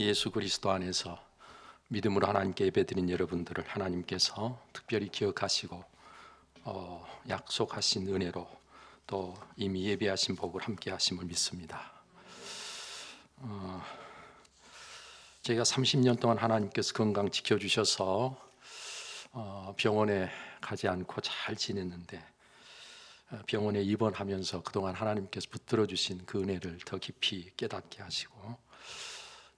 예수 그리스도 안에서 믿음으로 하나님께 예배드린 여러분들을 하나님께서 특별히 기억하시고 어, 약속하신 은혜로 또 이미 예배하신 복을 함께 하심을 믿습니다. 어, 제가 30년 동안 하나님께서 건강 지켜주셔서 어, 병원에 가지 않고 잘 지냈는데 어, 병원에 입원하면서 그동안 하나님께서 붙들어 주신 그 은혜를 더 깊이 깨닫게 하시고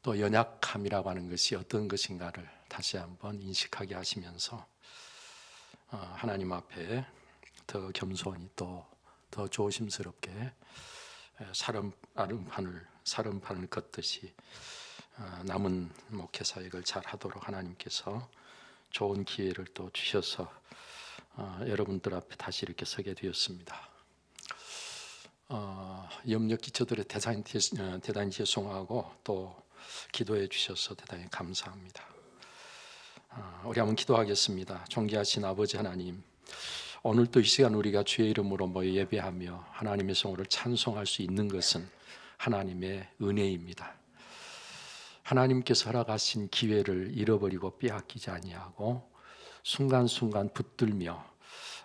또 연약함이라고 하는 것이 어떤 것인가를 다시 한번 인식하게 하시면서 어, 하나님 앞에 더 겸손히 또 더 조심스럽게 사람 아름판을 사름판을 걷듯이 어, 남은 목회 사역을 잘 하도록 하나님께서 좋은 기회를 또 주셔서 어, 여러분들 앞에 다시 이렇게 서게 되었습니다. 어, 염려 기초들에 대단히, 어, 대단히 죄송하고 또 기도해 주셔서 대단히 감사합니다. 어, 우리 한번 기도하겠습니다. 존귀하신 아버지 하나님, 오늘 또이 시간 우리가 주의 이름으로 모여 예배하며 하나님의 성호를 찬송할 수 있는 것은 하나님의 은혜입니다. 하나님께서 허락하신 기회를 잃어버리고 빼앗기지 아니하고 순간순간 붙들며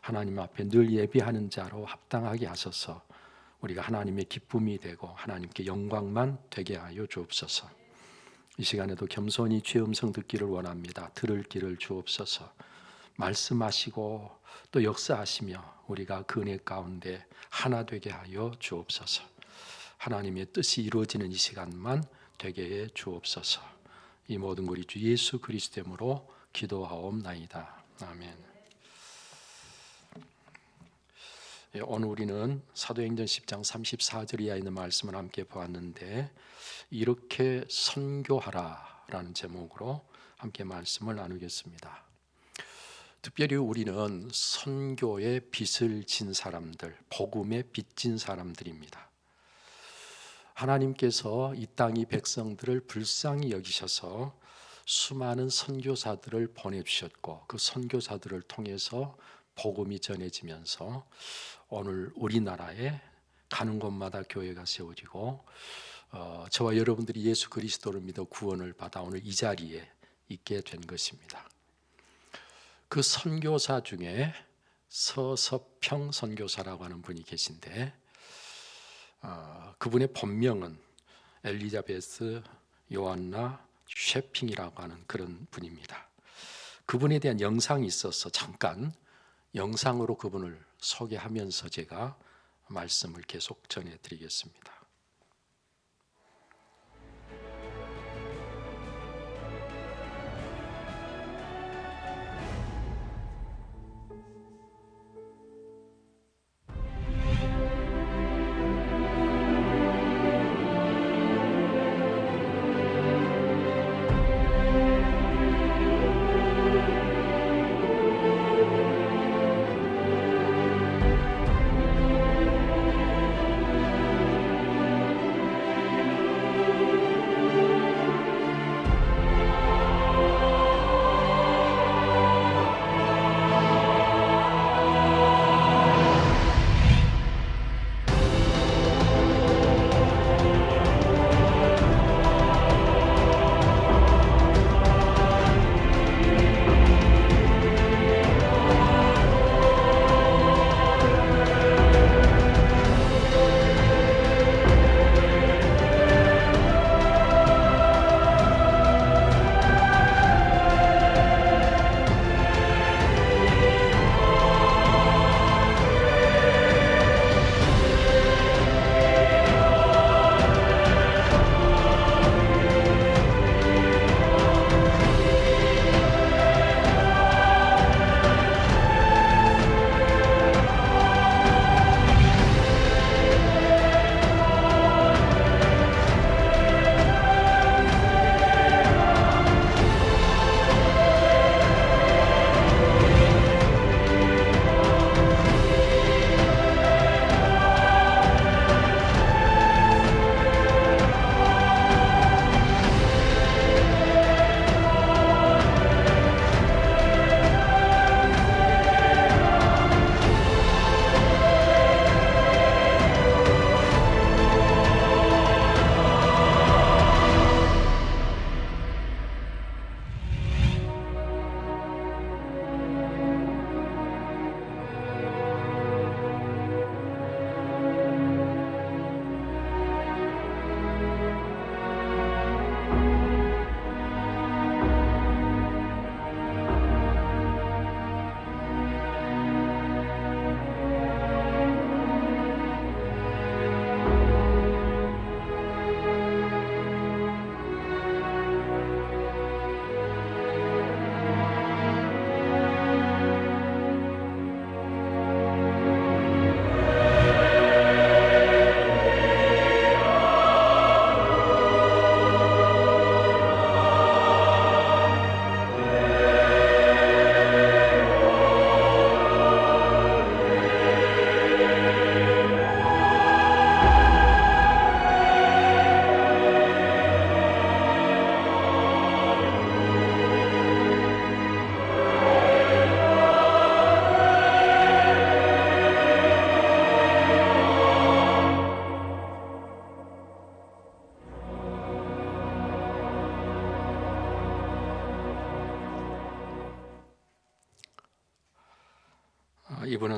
하나님 앞에 늘 예배하는 자로 합당하게 하셔서 우리가 하나님의 기쁨이 되고 하나님께 영광만 되게 하여 주옵소서. 이 시간에도 겸손히 주의 음성 듣기를 원합니다. 들을 길을 주옵소서. 말씀하시고 또 역사하시며 우리가 그 은혜 가운데 하나 되게 하여 주옵소서. 하나님의 뜻이 이루어지는 이 시간만 되게 해 주옵소서. 이 모든 우리 주 예수 그리스도로 기도하옵나이다. 아멘. 예, 오늘 우리는 사도행전 10장 34절 이하에 있는 말씀을 함께 보았는데 이렇게 선교하라라는 제목으로 함께 말씀을 나누겠습니다. 특별히 우리는 선교의 빚을 진 사람들, 복음의 빚진 사람들입니다. 하나님께서 이 땅의 백성들을 불쌍히 여기셔서 수많은 선교사들을 보내주셨고 그 선교사들을 통해서 복음이 전해지면서 오늘 우리나라에 가는 곳마다 교회가 세워지고 어, 저와 여러분들이 예수 그리스도를 믿어 구원을 받아 오늘 이 자리에 있게 된 것입니다. 그 선교사 중에 서서평 선교사라고 하는 분이 계신데 어, 그분의 본명은 엘리자베스 요한나 쉐핑이라고 하는 그런 분입니다. 그분에 대한 영상이 있어서 잠깐 영상으로 그분을 소개하면서 제가 말씀을 계속 전해드리겠습니다.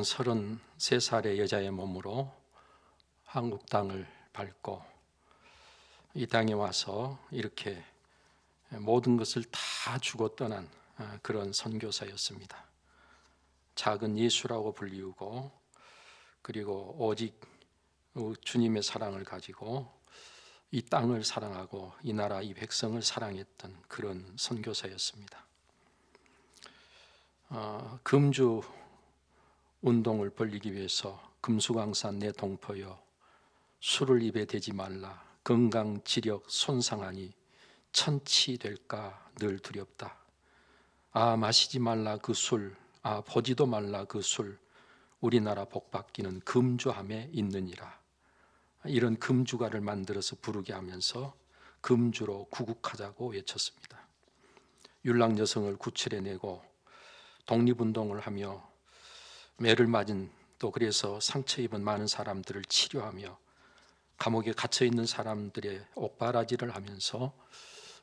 이분은 33살의 여자의 몸으로 한국 땅을 밟고 이 땅에 와서 이렇게 모든 것을 다 주고 떠난 아, 그런 선교사였습니다. 작은 예수라고 불리우고 그리고 오직 주님의 사랑을 가지고 이 땅을 사랑하고 이 나라 이 백성을 사랑했던 그런 선교사였습니다. 어, 금주 운동을 벌리기 위해서 금수강산 내 동포여 술을 입에 대지 말라 건강 지력 손상하니 천치 될까 늘 두렵다. 아 마시지 말라 그 술, 아 보지도 말라 그 술. 우리나라 복받기는 금주함에 있느니라. 이런 금주가를 만들어서 부르게 하면서 금주로 구국하자고 외쳤습니다. 율랑 여성을 구출해내고 독립운동을 하며 매를 맞은 또 그래서 상처 입은 많은 사람들을 치료하며 감옥에 갇혀 있는 사람들의 옥바라지를 하면서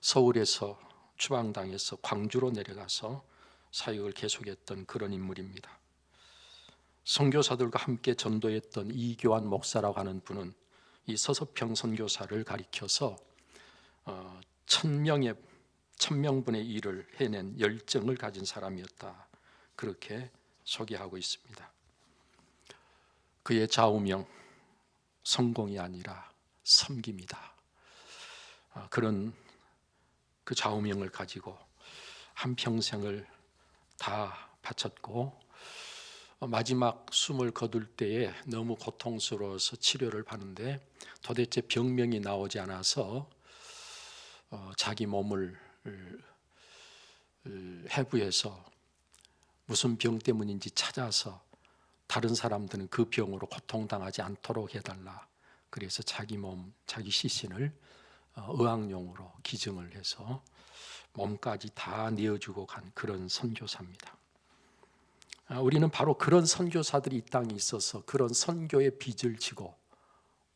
서울에서 추방당해서 광주로 내려가서 사역을 계속했던 그런 인물입니다. 선교사들과 함께 전도했던 이교환 목사라고 하는 분은 이 서서평 선교사를 가리켜서 어, 천 명의 천 명분의 일을 해낸 열정을 가진 사람이었다 그렇게 소개하고 있습니다. 그의 좌우명 성공이 아니라 섬김이다. 아, 그런 그 좌우명을 가지고 한 평생을 다 바쳤고 어, 마지막 숨을 거둘 때에 너무 고통스러워서 치료를 받는데 도대체 병명이 나오지 않아서 어, 자기 몸을 해부해서 무슨 병 때문인지 찾아서 다른 사람들은 그 병으로 고통당하지 않도록 해달라. 그래서 자기 몸, 자기 시신을 어, 의학용으로 기증을 해서 몸까지 다 내어주고 간 그런 선교사입니다. 아, 우리는 바로 그런 선교사들이 이 땅에 있어서 그런 선교의 빚을 지고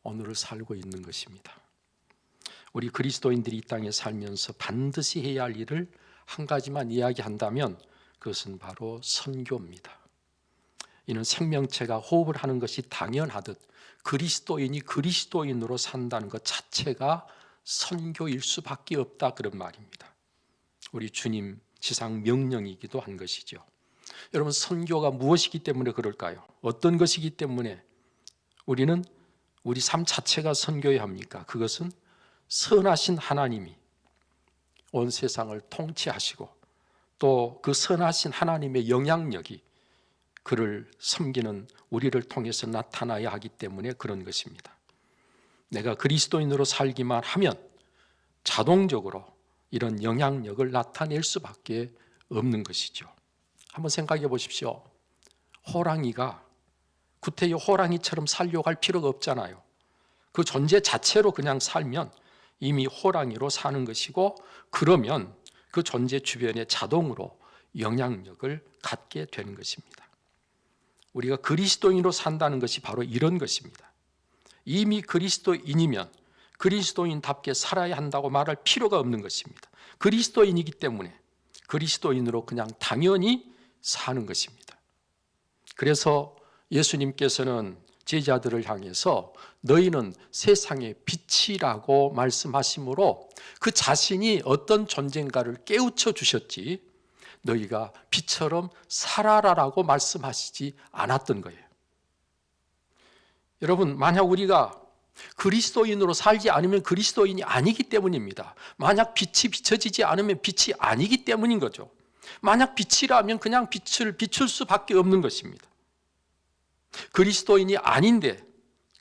오늘을 살고 있는 것입니다. 우리 그리스도인들이 이 땅에 살면서 반드시 해야 할 일을 한 가지만 이야기한다면 그것은 바로 선교입니다. 이는 생명체가 호흡을 하는 것이 당연하듯 그리스도인이 그리스도인으로 산다는 것 자체가 선교일 수밖에 없다 그런 말입니다. 우리 주님 지상 명령이기도 한 것이죠. 여러분 선교가 무엇이기 때문에 그럴까요? 어떤 것이기 때문에 우리는 우리 삶 자체가 선교해야 합니까? 그것은 선하신 하나님이 온 세상을 통치하시고 또 그 선하신 하나님의 영향력이 그를 섬기는 우리를 통해서 나타나야 하기 때문에 그런 것입니다. 내가 그리스도인으로 살기만 하면 자동적으로 이런 영향력을 나타낼 수밖에 없는 것이죠. 한번 생각해 보십시오. 호랑이가 구태여 호랑이처럼 살려고 할 필요가 없잖아요. 그 존재 자체로 그냥 살면 이미 호랑이로 사는 것이고 그러면 그 존재 주변에 자동으로 영향력을 갖게 되는 것입니다. 우리가 그리스도인으로 산다는 것이 바로 이런 것입니다. 이미 그리스도인이면 그리스도인답게 살아야 한다고 말할 필요가 없는 것입니다. 그리스도인이기 때문에 그리스도인으로 그냥 당연히 사는 것입니다. 그래서 예수님께서는 제자들을 향해서 너희는 세상의 빛이라고 말씀하시므로 그 자신이 어떤 존재인가를 깨우쳐 주셨지 너희가 빛처럼 살아라라고 말씀하시지 않았던 거예요. 여러분, 만약 우리가 그리스도인으로 살지 않으면 그리스도인이 아니기 때문입니다. 만약 빛이 비춰지지 않으면 빛이 아니기 때문인 거죠. 만약 빛이라면 그냥 빛을 비출 수밖에 없는 것입니다. 그리스도인이 아닌데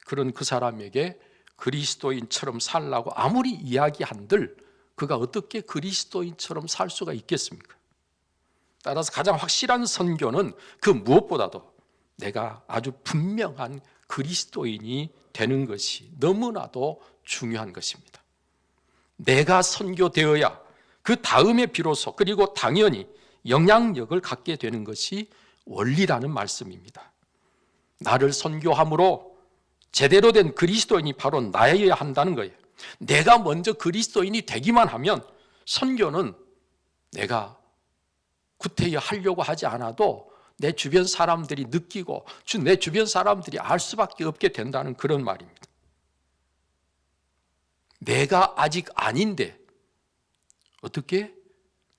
그런 그 사람에게 그리스도인처럼 살라고 아무리 이야기한들 그가 어떻게 그리스도인처럼 살 수가 있겠습니까? 따라서 가장 확실한 선교는 그 무엇보다도 내가 아주 분명한 그리스도인이 되는 것이 너무나도 중요한 것입니다. 내가 선교되어야 그 다음에 비로소 그리고 당연히 영향력을 갖게 되는 것이 원리라는 말씀입니다. 나를 선교함으로 제대로 된 그리스도인이 바로 나여야 한다는 거예요. 내가 먼저 그리스도인이 되기만 하면 선교는 내가 구태여 하려고 하지 않아도 내 주변 사람들이 느끼고 주- 내 주변 사람들이 알 수밖에 없게 된다는 그런 말입니다. 내가 아직 아닌데 어떻게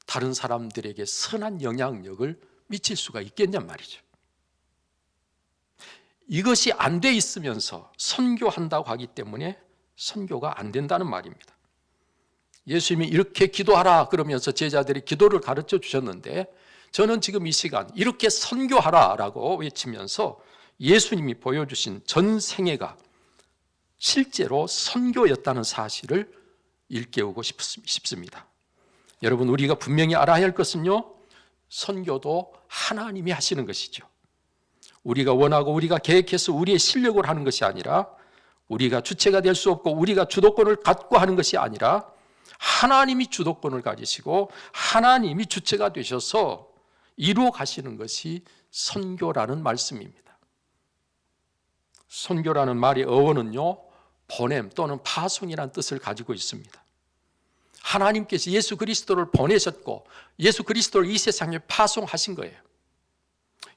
다른 사람들에게 선한 영향력을 미칠 수가 있겠냔 말이죠. 이것이 안 돼 있으면서 선교한다고 하기 때문에 선교가 안 된다는 말입니다. 예수님이 이렇게 기도하라 그러면서 제자들이 기도를 가르쳐 주셨는데 저는 지금 이 시간 이렇게 선교하라 라고 외치면서 예수님이 보여주신 전 생애가 실제로 선교였다는 사실을 일깨우고 싶- 싶습니다. 여러분 우리가 분명히 알아야 할 것은요. 선교도 하나님이 하시는 것이죠. 우리가 원하고 우리가 계획해서 우리의 실력으로 하는 것이 아니라 우리가 주체가 될 수 없고 우리가 주도권을 갖고 하는 것이 아니라 하나님이 주도권을 가지시고 하나님이 주체가 되셔서 이루어 가시는 것이 선교라는 말씀입니다. 선교라는 말의 어원은요, 보냄 또는 파송이라는 뜻을 가지고 있습니다. 하나님께서 예수 그리스도를 보내셨고 예수 그리스도를 이 세상에 파송하신 거예요.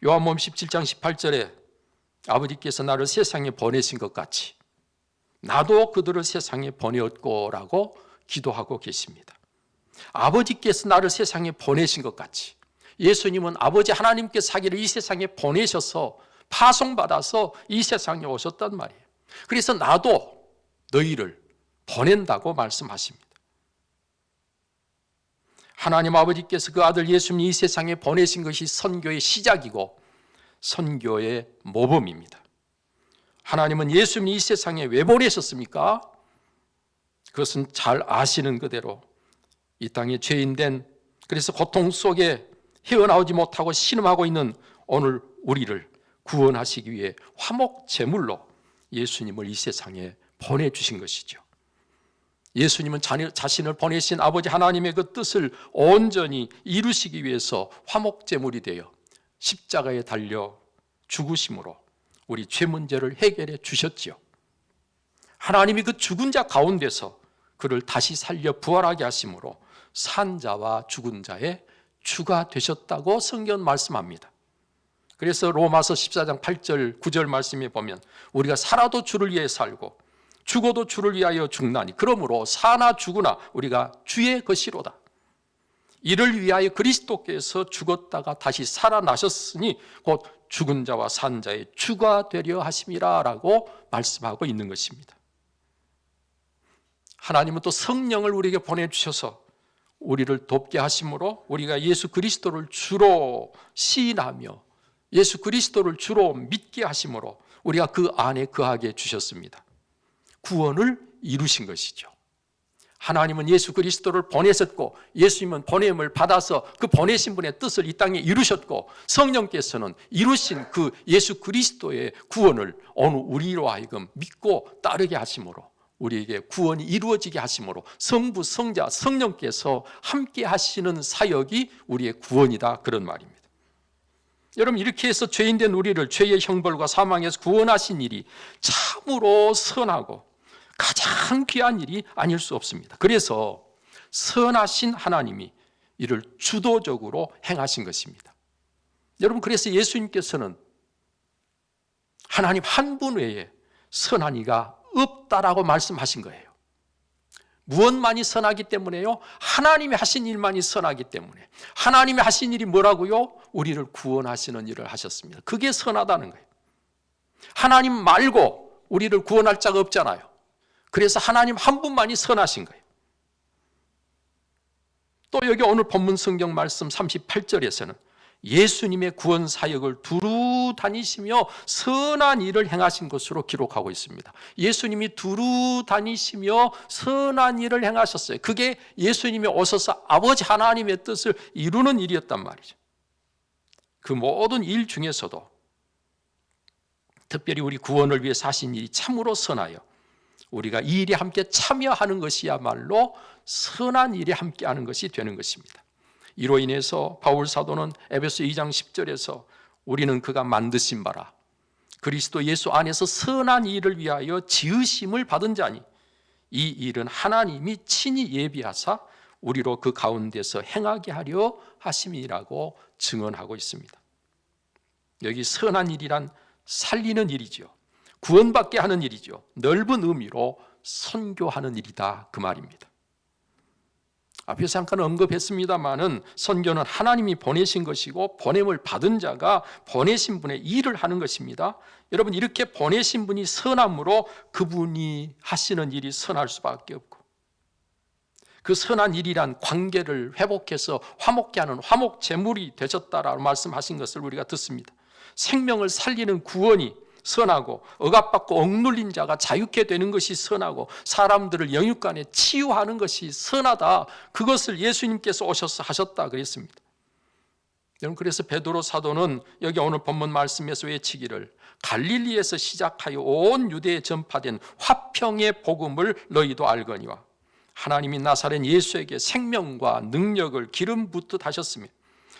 요한복음 17장 18절에 아버지께서 나를 세상에 보내신 것 같이 나도 그들을 세상에 보내었고라고 기도하고 계십니다. 아버지께서 나를 세상에 보내신 것 같이 예수님은 아버지 하나님께서 자기를 이 세상에 보내셔서 파송받아서 이 세상에 오셨단 말이에요. 그래서 나도 너희를 보낸다고 말씀하십니다. 하나님 아버지께서 그 아들 예수님 이 세상에 보내신 것이 선교의 시작이고 선교의 모범입니다. 하나님은 예수님 이 세상에 왜 보내셨습니까? 그것은 잘 아시는 그대로 이 땅에 죄인된 그래서 고통 속에 헤어나오지 못하고 신음하고 있는 오늘 우리를 구원하시기 위해 화목 제물로 예수님을 이 세상에 보내 주신 것이죠. 예수님은 자신을 보내신 아버지 하나님의 그 뜻을 온전히 이루시기 위해서 화목 제물이 되어 십자가에 달려 죽으심으로 우리 죄 문제를 해결해 주셨지요. 하나님이 그 죽은 자 가운데서 그를 다시 살려 부활하게 하심으로 산 자와 죽은 자의 주가 되셨다고 성경 말씀합니다. 그래서 로마서 14장 8절 9절 말씀에 보면 우리가 살아도 주를 위해 살고 죽어도 주를 위하여 죽나니 그러므로 사나 죽으나 우리가 주의 것이로다. 이를 위하여 그리스도께서 죽었다가 다시 살아나셨으니 곧 죽은 자와 산 자의 주가 되려 하심이라라고 말씀하고 있는 것입니다. 하나님은 또 성령을 우리에게 보내 주셔서 우리를 돕게 하심으로 우리가 예수 그리스도를 주로 시인하며 예수 그리스도를 주로 믿게 하심으로 우리가 그 안에 거하게 주셨습니다. 구원을 이루신 것이죠. 하나님은 예수 그리스도를 보내셨고 예수님은 보냄을 받아서 그 보내신 분의 뜻을 이 땅에 이루셨고 성령께서는 이루신 그 예수 그리스도의 구원을 어느 우리로 하여금 믿고 따르게 하심으로 우리에게 구원이 이루어지게 하심으로 성부, 성자, 성령께서 함께 하시는 사역이 우리의 구원이다 그런 말입니다. 여러분 이렇게 해서 죄인된 우리를 죄의 형벌과 사망에서 구원하신 일이 참으로 선하고 가장 귀한 일이 아닐 수 없습니다. 그래서 선하신 하나님이 이를 주도적으로 행하신 것입니다. 여러분 그래서 예수님께서는 하나님 한 분 외에 선한 이가 없다라고 말씀하신 거예요. 무엇만이 선하기 때문에요? 하나님이 하신 일만이 선하기 때문에. 하나님이 하신 일이 뭐라고요? 우리를 구원하시는 일을 하셨습니다. 그게 선하다는 거예요. 하나님 말고 우리를 구원할 자가 없잖아요. 그래서 하나님 한 분만이 선하신 거예요. 또 여기 오늘 본문 성경 말씀 38절에서는 예수님의 구원 사역을 두루 다니시며 선한 일을 행하신 것으로 기록하고 있습니다. 예수님이 두루 다니시며 선한 일을 행하셨어요. 그게 예수님이 오셔서 아버지 하나님의 뜻을 이루는 일이었단 말이죠. 그 모든 일 중에서도 특별히 우리 구원을 위해 사신 일이 참으로 선하여 우리가 이 일에 함께 참여하는 것이야말로 선한 일에 함께하는 것이 되는 것입니다. 이로 인해서 바울 사도는 에베소 2장 10절에서 우리는 그가 만드신 바라 그리스도 예수 안에서 선한 일을 위하여 지으심을 받은 자니 이 일은 하나님이 친히 예비하사 우리로 그 가운데서 행하게 하려 하심이라고 증언하고 있습니다. 여기 선한 일이란 살리는 일이죠. 구원받게 하는 일이죠. 넓은 의미로 선교하는 일이다 그 말입니다. 앞에서 잠깐 언급했습니다마는 선교는 하나님이 보내신 것이고 보냄을 받은 자가 보내신 분의 일을 하는 것입니다. 여러분 이렇게 보내신 분이 선함으로 그분이 하시는 일이 선할 수밖에 없고 그 선한 일이란 관계를 회복해서 화목케 하는 화목 제물이 되셨다라고 말씀하신 것을 우리가 듣습니다. 생명을 살리는 구원이 선하고 억압받고 억눌린 자가 자유케 되는 것이 선하고 사람들을 영육간에 치유하는 것이 선하다. 그것을 예수님께서 오셔서 하셨다 그랬습니다. 여러분 그래서 베드로 사도는 여기 오늘 본문 말씀에서 외치기를 갈릴리에서 시작하여 온 유대에 전파된 화평의 복음을 너희도 알거니와 하나님이 나사렛 예수에게 생명과 능력을 기름 붓듯 하셨습니다.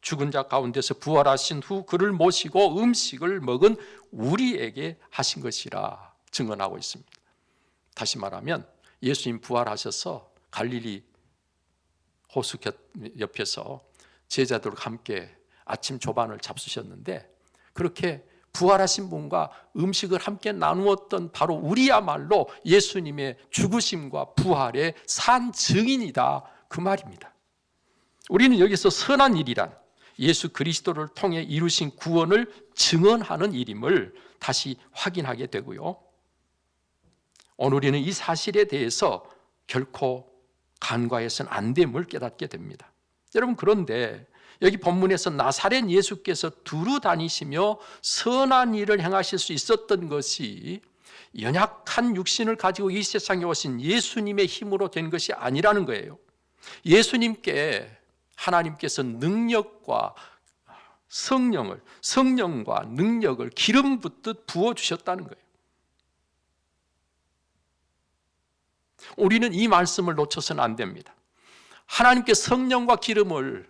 죽은 자 가운데서 부활하신 후 그를 모시고 음식을 먹은 우리에게 하신 것이라 증언하고 있습니다. 다시 말하면 예수님 부활하셔서 갈릴리 호수 옆에서 제자들과 함께 아침 조반을 잡수셨는데 그렇게 부활하신 분과 음식을 함께 나누었던 바로 우리야말로 예수님의 죽으심과 부활의 산 증인이다 그 말입니다. 우리는 여기서 선한 일이란 예수 그리스도를 통해 이루신 구원을 증언하는 일임을 다시 확인하게 되고요. 오늘 우리는 이 사실에 대해서 결코 간과해서는 안 됨을 깨닫게 됩니다. 여러분 그런데 여기 본문에서 나사렛 예수께서 두루 다니시며 선한 일을 행하실 수 있었던 것이 연약한 육신을 가지고 이 세상에 오신 예수님의 힘으로 된 것이 아니라는 거예요. 예수님께 하나님께서 능력과 성령을 성령과 능력을 기름 붓듯 부어 주셨다는 거예요. 우리는 이 말씀을 놓쳐서는 안 됩니다. 하나님께 성령과 기름을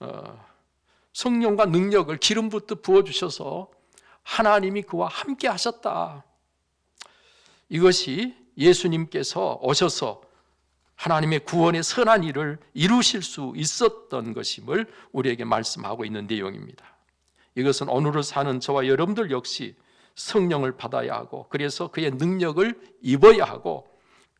어, 성령과 능력을 기름 붓듯 부어 주셔서 하나님이 그와 함께 하셨다. 이것이 예수님께서 오셔서 하나님의 구원의 선한 일을 이루실 수 있었던 것임을 우리에게 말씀하고 있는 내용입니다. 이것은 오늘을 사는 저와 여러분들 역시 성령을 받아야 하고 그래서 그의 능력을 입어야 하고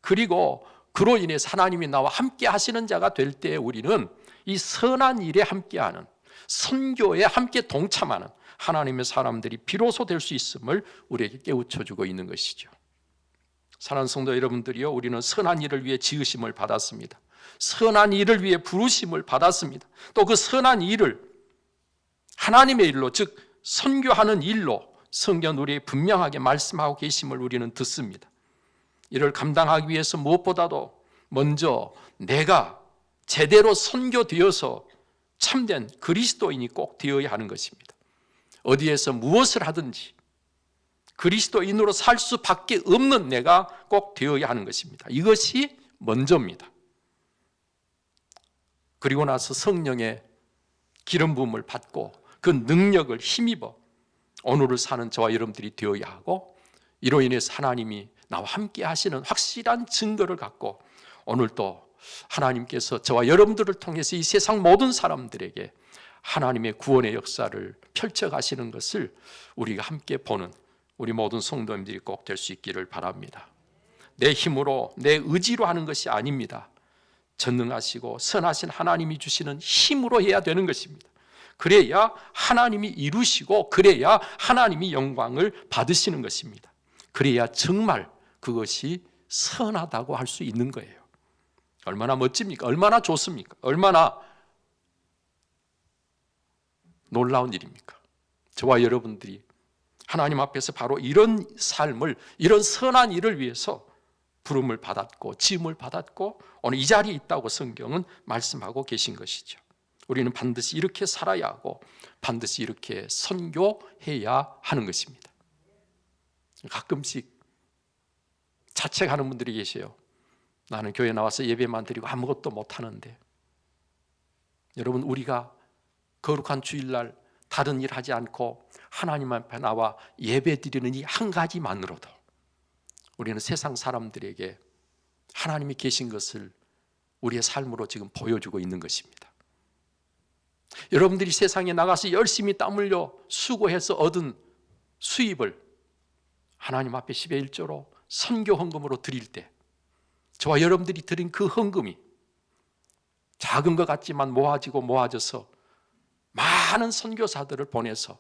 그리고 그로 인해 하나님이 나와 함께 하시는 자가 될때 우리는 이 선한 일에 함께하는 선교에 함께 동참하는 하나님의 사람들이 비로소 될 수 있음을 우리에게 깨우쳐 주고 있는 것이죠. 사랑하는 성도 여러분들이요, 우리는 선한 일을 위해 지으심을 받았습니다. 선한 일을 위해 부르심을 받았습니다. 또 그 선한 일을 하나님의 일로, 즉 선교하는 일로 성경 우리에 분명하게 말씀하고 계심을 우리는 듣습니다. 이를 감당하기 위해서 무엇보다도 먼저 내가 제대로 선교되어서 참된 그리스도인이 꼭 되어야 하는 것입니다. 어디에서 무엇을 하든지 그리스도인으로 살 수밖에 없는 내가 꼭 되어야 하는 것입니다. 이것이 먼저입니다. 그리고 나서 성령의 기름 부음을 받고 그 능력을 힘입어 오늘을 사는 저와 여러분들이 되어야 하고 이로 인해서 하나님이 나와 함께 하시는 확실한 증거를 갖고 오늘 또 하나님께서 저와 여러분들을 통해서 이 세상 모든 사람들에게 하나님의 구원의 역사를 펼쳐 가시는 것을 우리가 함께 보는 우리 모든 성도님들이 꼭 될 수 있기를 바랍니다. 내 힘으로 내 의지로 하는 것이 아닙니다. 전능하시고 선하신 하나님이 주시는 힘으로 해야 되는 것입니다. 그래야 하나님이 이루시고 그래야 하나님이 영광을 받으시는 것입니다. 그래야 정말 그것이 선하다고 할 수 있는 거예요. 얼마나 멋집니까? 얼마나 좋습니까? 얼마나 놀라운 일입니까? 저와 여러분들이 하나님 앞에서 바로 이런 삶을 이런 선한 일을 위해서 부름을 받았고 지음을 받았고 오늘 이 자리에 있다고 성경은 말씀하고 계신 것이죠. 우리는 반드시 이렇게 살아야 하고 반드시 이렇게 선교해야 하는 것입니다. 가끔씩 자책하는 분들이 계세요. 나는 교회 나와서 예배만 드리고 아무것도 못 하는데. 여러분 우리가 거룩한 주일날 다른 일 하지 않고 하나님 앞에 나와 예배 드리는 이 한 가지만으로도 우리는 세상 사람들에게 하나님이 계신 것을 우리의 삶으로 지금 보여주고 있는 것입니다. 여러분들이 세상에 나가서 열심히 땀 흘려 수고해서 얻은 수입을 하나님 앞에 10의 1조로 선교 헌금으로 드릴 때 저와 여러분들이 드린 그 헌금이 작은 것 같지만 모아지고 모아져서 많은 선교사들을 보내서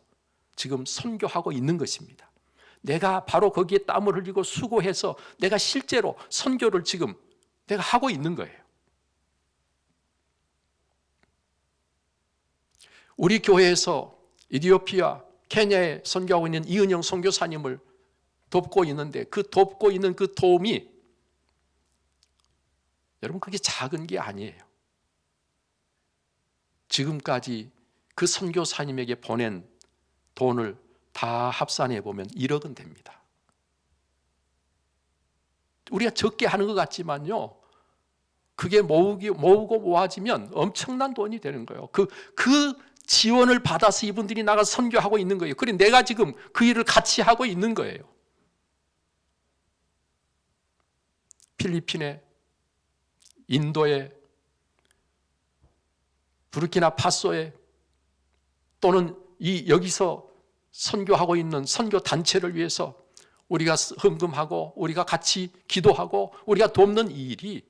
지금 선교하고 있는 것입니다. 내가 바로 거기에 땀을 흘리고 수고해서 내가 실제로 선교를 지금 내가 하고 있는 거예요. 우리 교회에서 이디오피아, 케냐에 선교하고 있는 이은영 선교사님을 돕고 있는데 그 돕고 있는 그 도움이 여러분 그게 작은 게 아니에요. 지금까지 그 선교사님에게 보낸 돈을 다 합산해 보면 1억은 됩니다. 우리가 적게 하는 것 같지만요. 그게 모으기, 모으고 모아지면 엄청난 돈이 되는 거예요. 그, 그 지원을 받아서 이분들이 나가 선교하고 있는 거예요. 그래 내가 지금 그 일을 같이 하고 있는 거예요. 필리핀에, 인도에, 부르키나 파소에 또는 이 여기서 선교하고 있는 선교 단체를 위해서 우리가 헌금하고 우리가 같이 기도하고 우리가 돕는 이 일이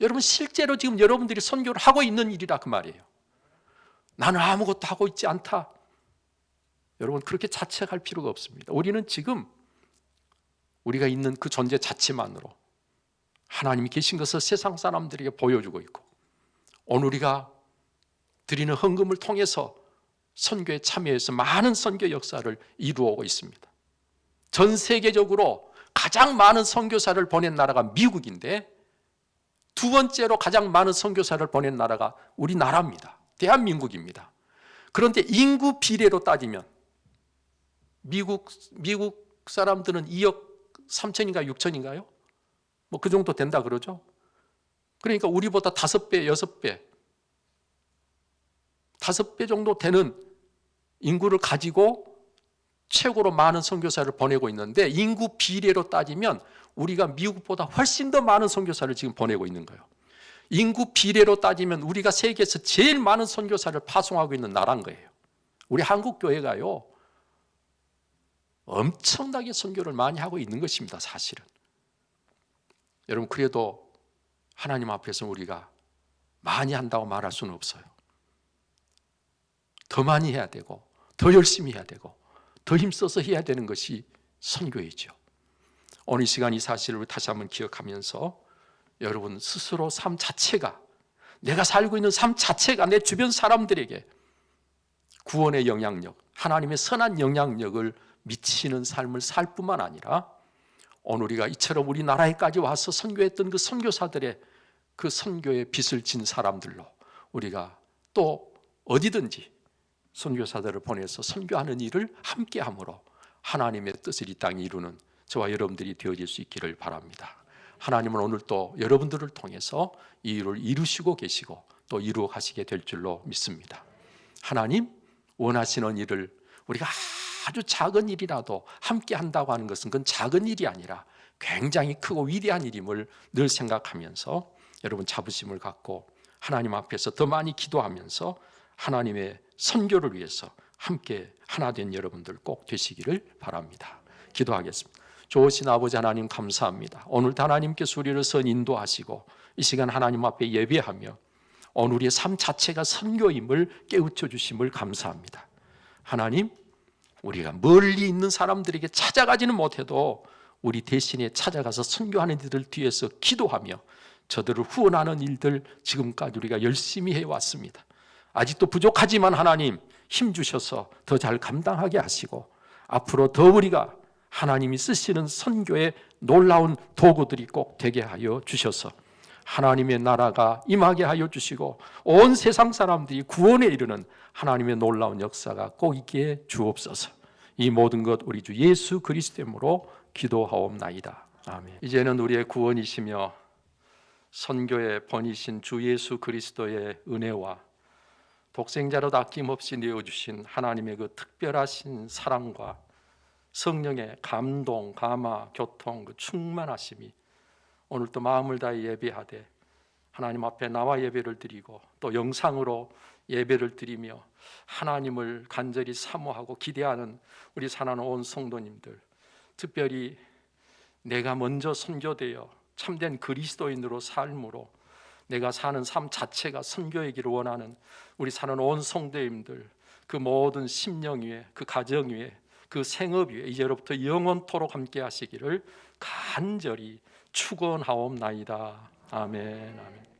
여러분 실제로 지금 여러분들이 선교를 하고 있는 일이라 그 말이에요. 나는 아무것도 하고 있지 않다. 여러분 그렇게 자책할 필요가 없습니다. 우리는 지금 우리가 있는 그 존재 자체만으로 하나님이 계신 것을 세상 사람들에게 보여주고 있고 오늘 우리가 드리는 헌금을 통해서 선교에 참여해서 많은 선교 역사를 이루어오고 있습니다. 전 세계적으로 가장 많은 선교사를 보낸 나라가 미국인데 두 번째로 가장 많은 선교사를 보낸 나라가 우리나라입니다. 대한민국입니다. 그런데 인구 비례로 따지면 미국 미국 사람들은 2억 3천인가 6천인가요? 뭐 그 정도 된다 그러죠. 그러니까 우리보다 다섯 배, 여섯 배, 다섯 배 정도 되는 인구를 가지고 최고로 많은 선교사를 보내고 있는데 인구 비례로 따지면 우리가 미국보다 훨씬 더 많은 선교사를 지금 보내고 있는 거예요. 인구 비례로 따지면 우리가 세계에서 제일 많은 선교사를 파송하고 있는 나라인 거예요. 우리 한국 교회가요. 엄청나게 선교를 많이 하고 있는 것입니다, 사실은. 여러분 그래도 하나님 앞에서 우리가 많이 한다고 말할 수는 없어요. 더 많이 해야 되고 더 열심히 해야 되고 더 힘써서 해야 되는 것이 선교이죠. 오늘 시간 이 사실을 다시 한번 기억하면서 여러분 스스로 삶 자체가 내가 살고 있는 삶 자체가 내 주변 사람들에게 구원의 영향력, 하나님의 선한 영향력을 미치는 삶을 살 뿐만 아니라 오늘 우리가 이처럼 우리나라에까지 와서 선교했던 그 선교사들의 그 선교의 빚을 진 사람들로 우리가 또 어디든지 선교사들을 보내서 선교하는 일을 함께 함으로 하나님의 뜻을 이 땅에 이루는 저와 여러분들이 되어질 수 있기를 바랍니다. 하나님은 오늘 또 여러분들을 통해서 이 일을 이루시고 계시고 또 이루어 가시게 될 줄로 믿습니다. 하나님 원하시는 일을 우리가 아주 작은 일이라도 함께 한다고 하는 것은 그건 작은 일이 아니라 굉장히 크고 위대한 일임을 늘 생각하면서 여러분 자부심을 갖고 하나님 앞에서 더 많이 기도하면서 하나님의 선교를 위해서 함께 하나 된 여러분들 꼭 되시기를 바랍니다. 기도하겠습니다. 좋으신 아버지 하나님 감사합니다. 오늘도 하나님께서 우리를 선 인도하시고 이 시간 하나님 앞에 예배하며 오늘 우리의 삶 자체가 선교임을 깨우쳐 주심을 감사합니다. 하나님, 우리가 멀리 있는 사람들에게 찾아가지는 못해도 우리 대신에 찾아가서 선교하는 이들 뒤에서 기도하며 저들을 후원하는 일들 지금까지 우리가 열심히 해왔습니다. 아직도 부족하지만 하나님 힘 주셔서 더 잘 감당하게 하시고 앞으로 더 우리가 하나님이 쓰시는 선교의 놀라운 도구들이 꼭 되게 하여 주셔서 하나님의 나라가 임하게 하여 주시고 온 세상 사람들이 구원에 이르는 하나님의 놀라운 역사가 꼭 있게 주옵소서. 이 모든 것 우리 주 예수 그리스도로 기도하옵나이다. 아멘. 이제는 우리의 구원이시며 선교의 번이신 주 예수 그리스도의 은혜와 독생자로 아낌없이 내어 주신 하나님의 그 특별하신 사랑과 성령의 감동, 감화, 교통, 그 충만하심이 오늘도 마음을 다해 예배하되 하나님 앞에 나와 예배를 드리고 또 영상으로 예배를 드리며 하나님을 간절히 사모하고 기대하는 우리 사랑하는 온 성도님들 특별히 내가 먼저 선교되어 참된 그리스도인으로 삶으로 내가 사는 삶 자체가 선교이기를 원하는 우리 사는 온 성도님들 그 모든 심령 위에 그 가정 위에 그 생업 위에 이제로부터 영원토록 함께 하시기를 간절히 축원하옵나이다. 아멘. 아멘.